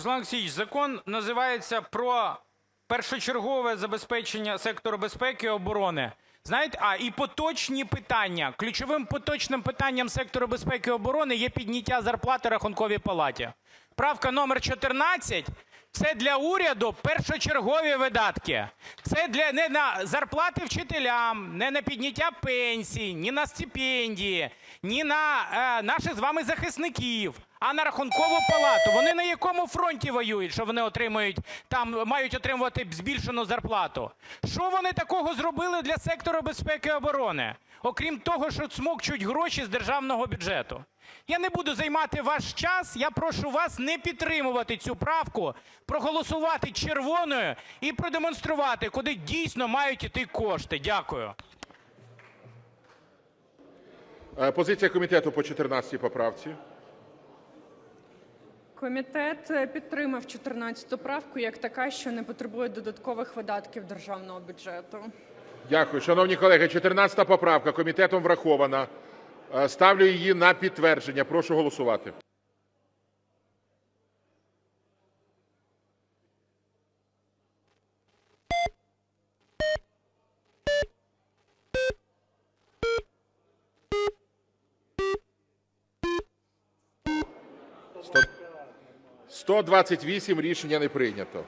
Руслан Олексійович, закон називається про першочергове забезпечення сектору безпеки і оборони. Знаєте, а і поточні питання. Ключовим поточним питанням сектору безпеки і оборони є підняття зарплати Рахунковій палаті. Правка номер 14 – це для уряду першочергові видатки. Це для не на зарплати вчителям, не на підняття пенсій, ні на стипендії, ні на е, наших з вами захисників, а на рахункову палату. Вони на якому фронті воюють, що вони отримують там мають отримувати збільшену зарплату? Що вони такого зробили для сектору безпеки і оборони, окрім того, що цмокчуть гроші з державного бюджету? Я не буду займати ваш час. Я прошу вас не підтримувати цю правку, проголосувати червоною і продемонструвати, куди дійсно мають іти кошти. Дякую. Е, Позиція комітету по 14 поправці. Комітет е, підтримав 14 правку як така, що не потребує додаткових видатків державного бюджету. Дякую. Шановні колеги, 14 поправка комітетом врахована. Е, Ставлю її на підтвердження. Прошу голосувати. Сто- 128 рішення не прийнято.